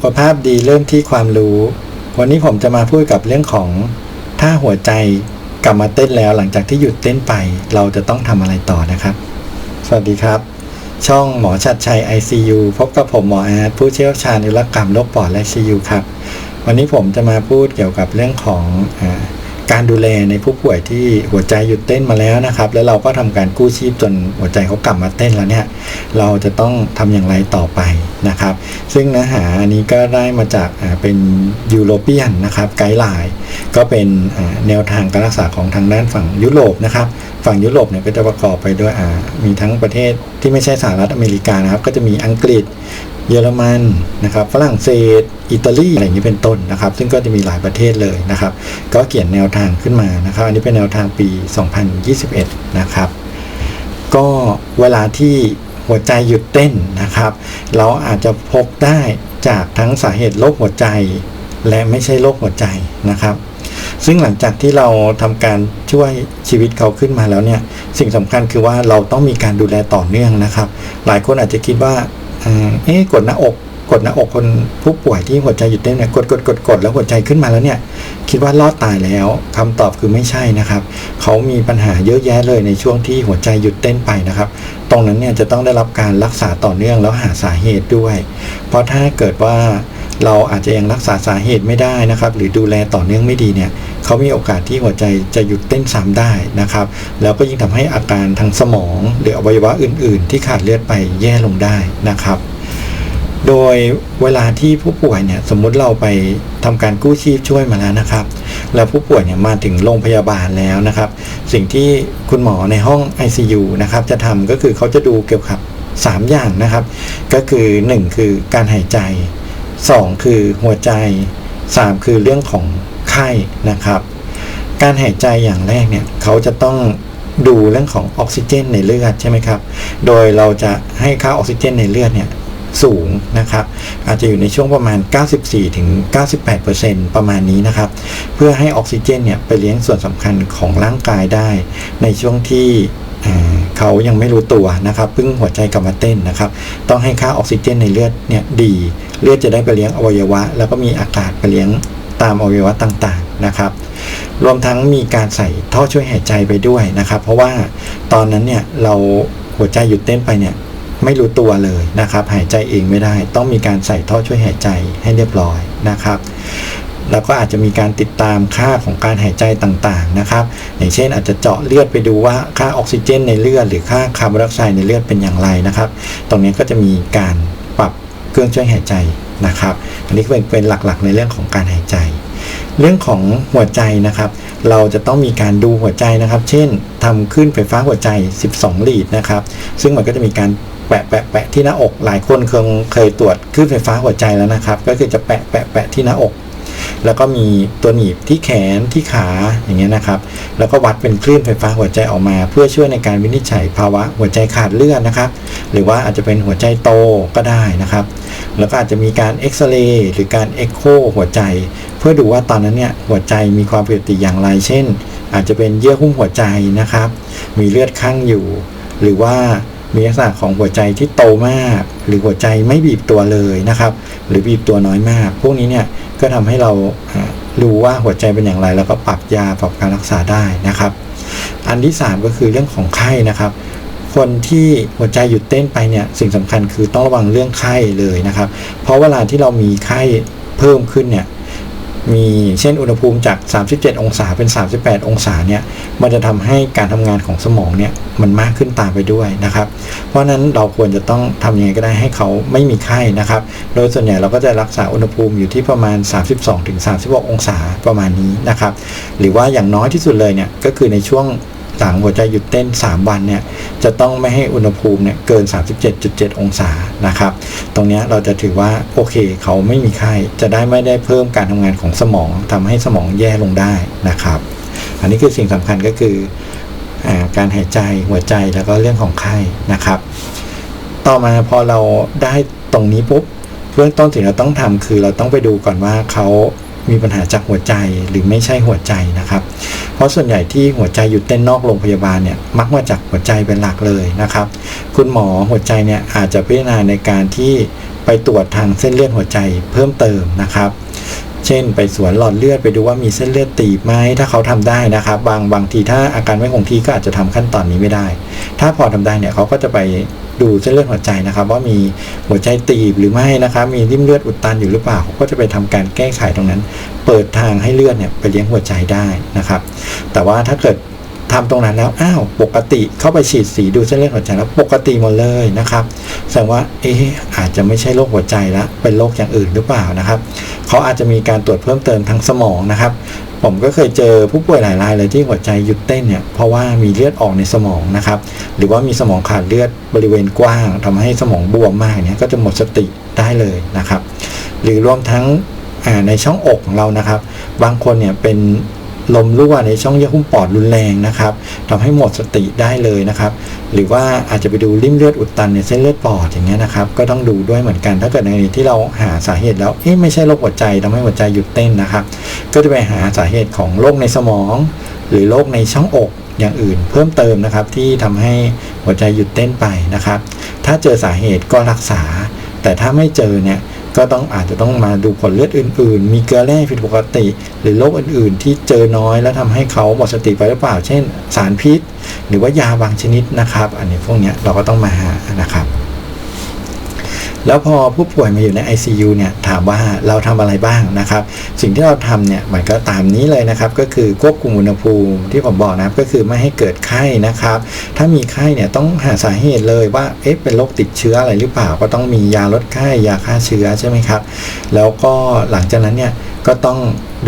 สุขภาพดีเริ่มที่ความรู้ วันนี้ผมจะมาพูดกับเรื่องของถ้าหัวใจกลับมาเต้นแล้วหลังจากที่หยุดเต้นไป เราจะต้องทำอะไรต่อนะครับ สวัสดีครับ ช่องหมอชัดชัย ICU พบกับผมหมออาร์ตผู้เชี่ยวชาญอุลกรรมโรคปอดและ ICU ครับ วันนี้ผมจะมาพูดเกี่ยวกับเรื่องของอ การดูแลในผู้ป่วยที่หัวใจหยุดเต้นมาแล้วนะครับ แล้วเราก็ทำการกู้ชีพจนหัวใจเขากลับมาเต้นแล้วเนี่ย เราจะต้องทำอย่างไรต่อไปนะครับ ซึ่งเนื้อหาอันนี้ก็ได้มาจากเป็นยูโรเปียนนะครับไกด์ไลน์ก็เป็นแนวทางการรักษาของทางด้านฝั่งยุโรปนะครับ ฝั่งยุโรปเนี่ยก็จะประกอบไปด้วยมีทั้งประเทศที่ไม่ใช่สหรัฐอเมริกานะครับ ก็จะมีอังกฤษ เยอรมันนะครับฝรั่งเศส อิตาลีอะไรอย่างนี้เป็นต้นนะครับ ซึ่งก็จะมีหลายประเทศเลยนะครับ ก็เขียนแนวทางขึ้นมานะครับ อันนี้เป็นแนวทางปี 2021 นะครับ ก็เวลาที่หัวใจหยุดเต้นนะครับ เราอาจจะพบได้จากทั้งสาเหตุโรคหัวใจ และไม่ใช่โรคหัวใจนะครับซึ่งหลังจากที่เราทำการช่วยชีวิตเขาขึ้นมาแล้วเนี่ย สิ่งสำคัญคือว่าเราต้องมีการดูแลต่อเนื่องนะครับ หลายคนอาจจะคิดว่า เอ๊ะกดหน้าอก กดหน้าอกคนผู้ป่วยที่หัวใจหยุดเต้นเนี่ยกดกดกดกดแล้วหัวใจขึ้นมาแล้วเนี่ยคิดว่ารอดตายแล้วคำตอบคือไม่ใช่นะครับ เขามีปัญหาเยอะแยะเลยในช่วงที่หัวใจหยุดเต้นไปนะครับ ตรงนั้นเนี่ยจะต้องได้รับการรักษาต่อเนื่องแล้วหาสาเหตุด้วย เพราะถ้าเกิดว่าเราอาจจะยังรักษาสาเหตุไม่ได้นะครับ หรือดูแลต่อเนื่องไม่ดีเนี่ย เขามีโอกาสที่หัวใจจะหยุดเต้นซ้ำได้นะครับ แล้วก็ยิ่งทำให้อาการทางสมองหรืออวัยวะอื่น ๆ ที่ขาดเลือดไปแย่ลงได้นะครับโดยเวลาที่ผู้ป่วยเนี่ยสมมุติเราไปทำการกู้ชีพช่วยมาแล้วนะครับ แล้วผู้ป่วยเนี่ยมาถึงโรงพยาบาลแล้วนะครับ สิ่งที่คุณหมอในห้อง ICU นะครับจะทำก็คือเขาจะดูเกี่ยวกับ 3 อย่างนะครับ ก็คือ 1 คือการหายใจ 2 คือหัวใจ 3 คือเรื่องของ ไข้นะครับ การหายใจอย่างแรกเนี่ยเขาจะต้องดูเรื่องของออกซิเจนในเลือดใช่ไหมครับ โดยเราจะให้ค่าออกซิเจนในเลือดเนี่ยสูงนะครับ อาจจะอยู่ในช่วงประมาณ 94ถึง98%ประมาณนี้นะครับ เพื่อให้ออกซิเจนเนี่ยไปเลี้ยงส่วนสำคัญของร่างกายได้ ในช่วงที่เขายังไม่รู้ตัวนะครับเพิ่งหัวใจกลับมาเต้นนะครับ ต้องให้ค่าออกซิเจนในเลือดเนี่ยดี เลือดจะได้ไปเลี้ยงอวัยวะ แล้วก็มีอากาศไปเลี้ยง ตามอวัยวะต่างๆนะครับ รวมทั้งมีการใส่ท่อช่วยหายใจไปด้วยนะครับ เพราะว่าตอนนั้นเนี่ยเราหัวใจหยุดเต้นไปเนี่ยไม่รู้ตัวเลยนะครับ หายใจเองไม่ได้ ต้องมีการใส่ท่อช่วยหายใจให้เรียบร้อยนะครับแล้วก็อาจจะมีการติดตามค่าของการหายใจต่างๆนะครับ อย่างเช่นอาจจะเจาะเลือดไปดูว่าค่าออกซิเจนในเลือด หรือค่าคาร์บอนไดออกไซด์ในเลือดเป็นอย่างไรนะครับ ตรงนี้ก็จะมีการปรับเครื่องช่วยหายใจ นะครับ อันนี้เป็นเป็นหลักๆ ในเรื่องของการหายใจ เรื่องของหัวใจนะครับ เราจะต้องมีการดูหัวใจนะครับ เช่นทำขึ้นไฟฟ้าหัวใจ 12ลีดนะครับ ซึ่งมันก็จะมีการแปะแปะแปะที่หน้าอก หลายคนเคยเคยตรวจขึ้นไฟฟ้าหัวใจแล้วนะครับ ก็คือจะแปะแปะแปะที่หน้าอก แล้วก็มีตัวหนีบที่แขนที่ขาอย่างเงี้ยนะครับ แล้วก็วัดเป็นคลื่นไฟฟ้าหัวใจออกมา เพื่อช่วยในการวินิจฉัยภาวะหัวใจขาดเลือดนะครับ หรือว่าอาจจะเป็นหัวใจโตก็ได้นะครับ แล้วก็อาจจะมีการเอ็กซเรย์หรือการเอ็กโคหัวใจ เพื่อดูว่าตอนนั้นเนี่ยหัวใจมีความผิดปกติอย่างไรเช่น อาจจะเป็นเยื่อหุ้มหัวใจนะครับ มีเลือดข้างอยู่ หรือว่ามีลักษณะของหัวใจที่โตมาก หรือหัวใจไม่บีบตัวเลยนะครับ หรือบีบตัวน้อยมาก พวกนี้เนี่ย ก็ทำให้เรารู้ว่าหัวใจเป็นอย่างไร แล้วก็ปรับยาปรับการรักษาได้นะครับ อันที่ 3 ก็คือเรื่องของไข้นะครับ คนที่หัวใจหยุดเต้นไปเนี่ยสิ่งสำคัญคือต้องระวังเรื่องไข้เลยนะครับ เพราะเวลาที่เรามีไข้เพิ่มขึ้นเนี่ย มีเช่นอุณหภูมิจาก 37 องศาเป็น 38 องศาเนี่ย มันจะทำให้การทำงานของสมองเนี่ยมันมากขึ้นตามไปด้วยนะครับ เพราะฉะนั้นเราควรจะต้องทำยังไงก็ได้ให้เขาไม่มีไข้นะครับ โดยส่วนใหญ่เราก็จะรักษาอุณหภูมิอยู่ที่ประมาณ 32-36 องศาประมาณนี้นะครับ หรือว่าอย่างน้อยที่สุดเลยเนี่ยก็คือในช่วง หลังหัวใจหยุดเต้น 3 วันเนี่ยจะต้องไม่ให้อุณหภูมิเนี่ยเกิน 37.7 องศานะครับ ตรงนี้เราจะถือว่าโอเคเขาไม่มีไข้จะได้ไม่ได้เพิ่มการทำงานของสมองทำให้สมองแย่ลงได้นะครับ อันนี้คือสิ่งสำคัญก็คืออการหายใจหัวใจแล้วก็เรื่องของไข้นะครับ ต่อมาพอเราได้ตรงนี้ปุ๊บเบื้องต้นสิ่งเราต้องทำคือเราต้องไปดูก่อนว่าเขามีปัญหาจากหัวใจหรือไม่ใช่หัวใจนะครับ เพราะส่วนใหญ่ที่หัวใจหยุดเต้นนอกโรงพยาบาลเนี่ยมักมาจากหัวใจเป็นหลักเลยนะครับ คุณหมอหัวใจเนี่ยอาจจะพิจารณาในการที่ไปตรวจทางเส้นเลือดหัวใจเพิ่มเติมนะครับเช่น ไปสวนหลอดเลือดไปดูว่ามีเส้นเลือดตีบไหมถ้าเขาทำได้นะครับ บางบางทีถ้าอาการไม่คงที่ก็อาจจะทำขั้นตอนนี้ไม่ได้ ถ้าพอทำได้เนี่ยเขาก็จะไป ดูเส้นเลือดหัวใจนะครับ ว่ามีหัวใจตีบหรือไม่นะครับ มีริ่มเลือดอุดตันอยู่หรือเปล่าเขาก็จะไปทำการแก้ไขตรงนั้น เปิดทางให้เลือดเนี่ยไปเลี้ยงหัวใจได้นะครับ แต่ว่าถ้าเกิดทำตรงนั้นแล้วอ้าวปกติเข้าไปฉีดสีดูเส้นเลือดหัวใจแล้วปกติหมดเลยนะครับแสดงว่าเอ๊ะอาจจะไม่ใช่โรคหัวใจละเป็นโรคอย่างอื่นหรือเปล่านะครับเขาอาจจะมีการตรวจเพิ่มเติมทางสมองนะครับ ผมก็เคยเจอผู้ป่วยหลายรายเลยที่หัวใจหยุดเต้นเนี่ยเพราะว่ามีเลือดออกในสมองนะครับหรือว่ามีสมองขาดเลือดบริเวณกว้างทำให้สมองบวมมากเนี่ยก็จะหมดสติได้เลยนะครับ หรือรวมทั้งในช่องอกของเรานะครับ บางคนเนี่ยเป็น ลมรั่วในช่องเยื่อหุ้มปอดรุนแรงนะครับทำให้หมดสติได้เลยนะครับ หรือว่าอาจจะไปดูริ่มเลือดอุดตันในเส้นเลือดปอดอย่างเงี้ยนะครับ ก็ต้องดูด้วยเหมือนกัน ถ้าเกิดในที่เราหาสาเหตุแล้วเอ๊ะไม่ใช่โรคหัวใจทำให้หัวใจหยุดเต้นนะครับ ก็จะไปหาสาเหตุของโรคในสมอง หรือโรคในช่องอกอย่างอื่นเพิ่มเติมนะครับที่ทำให้หัวใจหยุดเต้นไปนะครับ ถ้าเจอสาเหตุก็รักษา แต่ถ้าไม่เจอเนี่ย ก็ต้องอาจจะต้องมาดูผลเลือดอื่น ๆ มีเกลือแร่ผิดปกติ หรือโรคอื่น ๆ ที่เจอน้อยแล้วทำให้เขาหมดสติไปหรือเปล่า เช่น สารพิษ หรือว่ายาบางชนิดนะครับ อันนี้พวกนี้เราก็ต้องมาหานะครับ แล้วพอผู้ป่วยมาอยู่ใน ICU เนี่ยถามว่าเราทำอะไรบ้างนะครับ สิ่งที่เราทำเนี่ยมันก็ตามนี้เลยนะครับ ก็คือควบคุมอุณหภูมิที่ผมบอกนะครับก็คือไม่ให้เกิดไข้นะครับ ถ้ามีไข้เนี่ยต้องหาสาเหตุเลยว่าเอ๊ะเป็นโรคติดเชื้ออะไรหรือเปล่า ก็ต้องมียาลดไข้ยาฆ่าเชื้อใช่ไหมครับ แล้วก็หลังจากนั้นเนี่ยก็ต้อง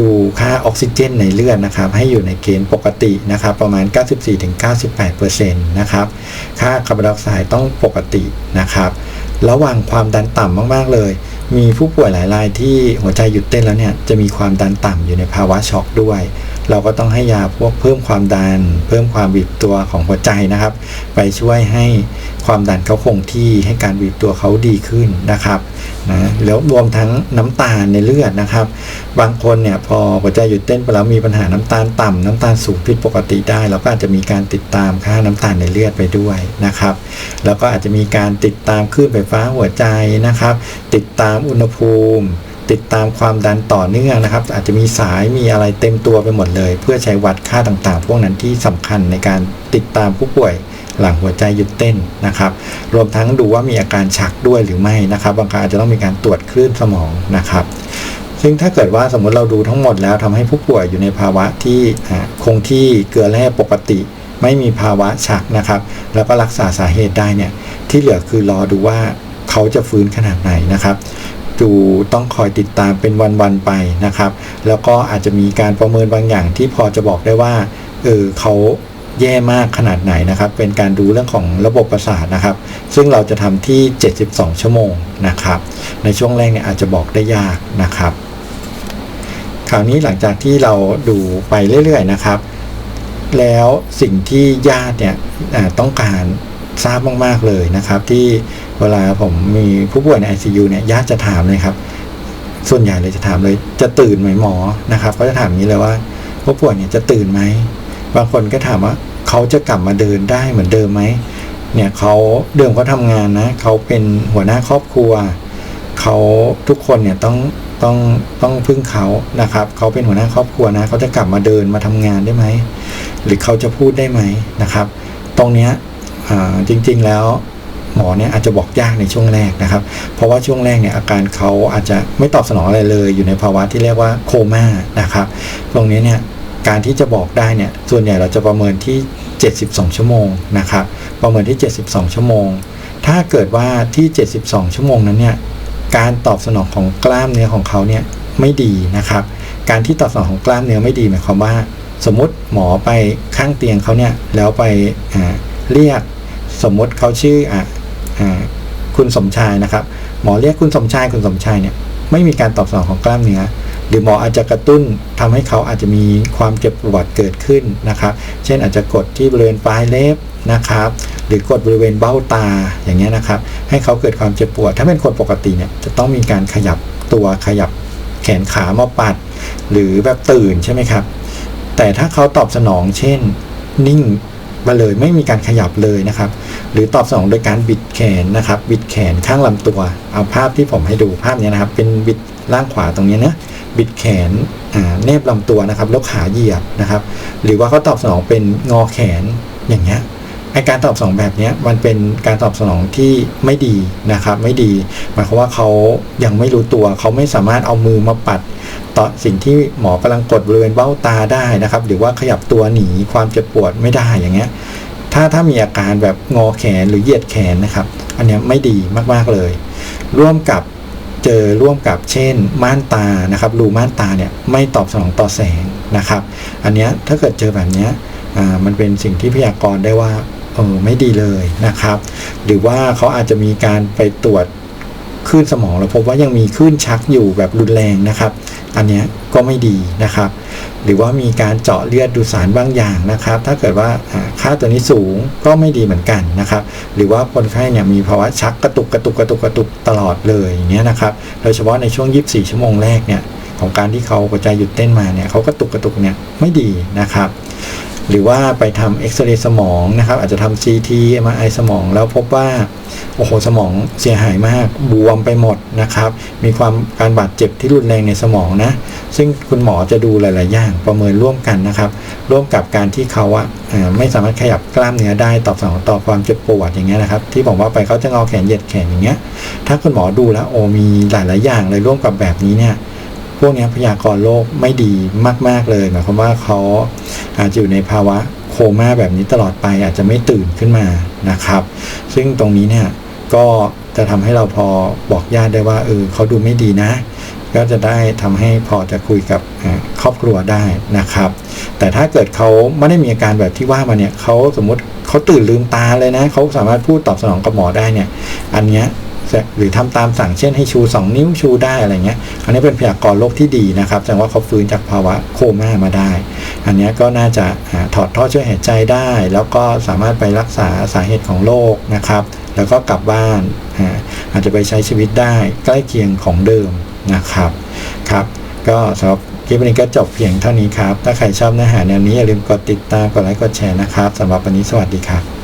ดูค่าออกซิเจนในเลือดนะครับ ให้อยู่ในเกณฑ์ปกตินะครับ ประมาณ 94-98%นะครับ ค่าคาร์บอนไดออกไซด์ต้องปกตินะครับ ระหว่างความดันต่ำมาก ๆ เลย มีผู้ป่วยหลายรายที่หัวใจหยุดเต้นแล้วเนี่ยจะมีความดันต่ำอยู่ในภาวะช็อกด้วย เราก็ต้องให้ยาพวกเพิ่มความดัน เพิ่มความบีบตัวของหัวใจนะครับ ไปช่วยให้ความดันเขาคงที่ให้การบีบตัวเขาดีขึ้นนะครับนะแล้วรวมทั้งน้ำตาลในเลือดนะครับ บางคนเนี่ยพอหัวใจหยุดเต้นไปแล้วมีปัญหาน้ำตาลต่ำน้ำตาลสูงผิดปกติได้ เราก็อาจจะมีการติดตามค่าน้ำตาลในเลือดไปด้วยนะครับ แล้วก็อาจจะมีการติดตามคลื่นไฟฟ้าหัวใจนะครับ ติดตามอุณหภูมิ ติดตามความดันต่อเนื่องนะครับ อาจจะมีสายมีอะไรเต็มตัวไปหมดเลย เพื่อใช้วัดค่าต่างๆ พวกนั้นที่สำคัญในการติดตามผู้ป่วยหลังหัวใจหยุดเต้นนะครับ รวมทั้งดูว่ามีอาการชักด้วยหรือไม่นะครับ บางครั้งอาจจะต้องมีการตรวจคลื่นสมองนะครับ ซึ่งถ้าเกิดว่าสมมติเราดูทั้งหมดแล้วทำให้ผู้ป่วยอยู่ในภาวะที่คงที่เกลือแร่ปกติ ไม่มีภาวะชักนะครับ แล้วก็รักษาสาเหตุได้เนี่ยที่เหลือคือรอดูว่าเขาจะฟื้นขนาดไหนนะครับ ดูต้องคอยติดตามเป็นวันๆไปนะครับ แล้วก็อาจจะมีการประเมินบางอย่างที่พอจะบอกได้ว่าเออเขาแย่มากขนาดไหนนะครับ เป็นการดูเรื่องของระบบประสาทนะครับ ซึ่งเราจะทำที่ 72 ชั่วโมงนะครับ ในช่วงแรกเนี่ยอาจจะบอกได้ยากนะครับคราวนี้หลังจากที่เราดูไปเรื่อยๆนะครับ แล้วสิ่งที่ญาติเนี่ยต้องการทราบมากๆเลยนะครับ ที่ เวลาผมมีผู้ป่วยใน ICU เนี่ยญาติจะถามเลยครับ ส่วนใหญ่เลยจะถามเลย จะตื่นไหมหมอนะครับเขาจะถามนี้เลยว่า ผู้ป่วยเนี่ยจะตื่นไหมบางคนก็ถามว่าเขาจะกลับมาเดินได้เหมือนเดิมไหมเนี่ยเขาเดิมเขาทำงานนะเขาเป็นหัวหน้าครอบครัวเขาทุกคนเนี่ยต้องต้องต้องพึ่งเขานะครับเขาเป็นหัวหน้าครอบครัวนะเขาจะกลับมาเดินมาทำงานได้ไหมหรือเขาจะพูดได้ไหมนะครับ ตรงเนี้ยจริงๆแล้ว มอเนี่ยอาจจะบอกยากในช่วงแรกนะครับ เพราะว่าช่วงแรกเนี่ยอาการเขาอาจจะไม่ตอบสนองอะไรเลย อยู่ในภาวะที่เรียกว่าโคม่านะครับตรงนี้เนี่ยการที่จะบอกได้เนี่ยส่วนใหญ่เราจะประเมินที่ 72 ชั่วโมงนะครับ ประเมินที่ 72 ชั่วโมง ถ้าเกิดว่าที่ 72 ชั่วโมงนั้นเนี่ยการตอบสนองของกล้ามเนื้อของเขาเนี่ยไม่ดีนะครับ การที่ตอบสนองของกล้ามเนื้อไม่ดีหมายความว่า สมมติหมอไปข้างเตียงเขาเนี่ยแล้วไปเรียกสมมติเขาชื่ออ คุณสมชายนะครับ หมอเรียกคุณสมชายคุณสมชายเนี่ยไม่มีการตอบสนองของกล้ามเนื้อหรือหมออาจจะกระตุ้นทำให้เขาอาจจะมีความเจ็บปวดเกิดขึ้นนะครับ เช่นอาจจะกดที่บริเวณปลายเล็บนะครับ หรือกดบริเวณเบ้าตาอย่างเงี้ยนะครับ ให้เขาเกิดความเจ็บปวด ถ้าเป็นคนปกติเนี่ยจะต้องมีการขยับตัวขยับแขนขามาปัด หรือแบบตื่นใช่ไหมครับ แต่ถ้าเขาตอบสนองเช่น นิ่ง มาเลยไม่มีการขยับเลยนะครับ หรือตอบสนองโดยการบิดแขนนะครับ บิดแขนข้างลำตัว เอาภาพที่ผมให้ดูภาพนี้นะครับ เป็นบิดล่างขวาตรงนี้นะบิดแขนเนบลำตัวนะครับแล้วขาเหยียบนะครับ หรือว่าเขาตอบสนองเป็นงอแขนอย่างเงี้ยไอการตอบสนองแบบนี้มันเป็นการตอบสนองที่ไม่ดีนะครับ ไม่ดีหมายความว่าเขายังไม่รู้ตัวเขาไม่สามารถเอามือมาปัด ต่อสิ่งที่หมอกำลังกดบริเวณเบ้าตาได้นะครับ หรือว่าขยับตัวหนีความเจ็บปวดไม่ได้อย่างเงี้ยถ้าถ้ามีอาการแบบงอแขนหรือเหยียดแขนนะครับ อันนี้ไม่ดีมากๆเลย ร่วมกับเจอร่วมกับเช่น ม่านตานะครับรูม่านตาเนี่ยไม่ตอบสนองต่อแสงนะครับ อันนี้ถ้าเกิดเจอแบบนี้มันเป็นสิ่งที่พยากรณ์ได้ว่าเออไม่ดีเลยนะครับ หรือว่าเขาอาจจะมีการไปตรวจคลื่นสมองแล้วพบว่ายังมีคลื่นชักอยู่แบบรุนแรงนะครับ อันนี้ก็ไม่ดีนะครับ หรือว่ามีการเจาะเลือดดูสารบางอย่างนะครับ ถ้าเกิดว่าอ่าค่าตัวนี้สูงก็ไม่ดีเหมือนกันนะครับ หรือว่าคนไข้เนี่ยมีภาวะชักกระตุกกระตุกกระตุกกระตุกตลอดเลยอย่างเงี้ยนะครับ โดยเฉพาะในช่วง 24 ชั่วโมงแรกเนี่ยของการที่เขาหัวใจหยุดเต้นมาเนี่ยเขากระตุกกระตุกเนี่ยไม่ดีนะครับ หรือว่าไปทำเอ็กซเรย์สมองนะครับ อาจจะทำ CT MRI สมอง แล้วพบว่าโอ้โหสมองเสียหายมากบวมไปหมดนะครับ มีความการบาดเจ็บที่รุนแรงในสมองนะ ซึ่งคุณหมอจะดูหลาย ๆ อย่างประเมินร่วมกันนะครับ ร่วมกับการที่เขาอะอ่าไม่สามารถขยับกล้ามเนื้อได้ตอบสนองต่อความเจ็บปวดอย่างเงี้ยนะครับ ที่ผมว่าไปเขาจะงอแขนเหยียดแขนอย่างเงี้ยถ้าคุณหมอดูแล้วโอ้มีหลาย ๆ อย่างเลยร่วมกับแบบนี้เนี่ย พวกนี้พยากรณ์โรคไม่ดีมาก ๆ เลยหมายความว่าเขาอาจจะอยู่ในภาวะโคม่าแบบนี้ตลอดไปอาจจะไม่ตื่นขึ้นมานะครับ ซึ่งตรงนี้เนี่ยก็จะทำให้เราพอบอกญาติได้ว่าเออเขาดูไม่ดีนะ ก็จะได้ทำให้พอจะคุยกับครอบครัวได้นะครับ แต่ถ้าเกิดเขาไม่ได้มีอาการแบบที่ว่ามาเนี่ยเขาสมมติเขาตื่นลืมตาเลยนะเขาสามารถพูดตอบสนองกับหมอได้เนี่ย อันเนี้ย หรือทำตามสั่งเช่นให้ชู 2 นิ้วชูได้อะไรเงี้ยอันนี้เป็นพยากรณ์โรคที่ดีนะครับแสดงว่าเขาฟื้นจากภาวะโคม่ามาได้ อันนี้ก็น่าจะถอดท่อช่วยหายใจได้ แล้วก็สามารถไปรักษาสาเหตุของโรคนะครับ แล้วก็กลับบ้านอาจจะไปใช้ชีวิตได้ใกล้เคียงของเดิมนะครับครับ ก็สำหรับคลิปนนี้ก็จบเพียงเท่านี้ครับ ถ้าใครชอบเนื้อหาแนวนี้อย่าลืมกดติดตาม กดไลค์ กดแชร์นะครับ สำหรับวันนี้สวัสดีครับ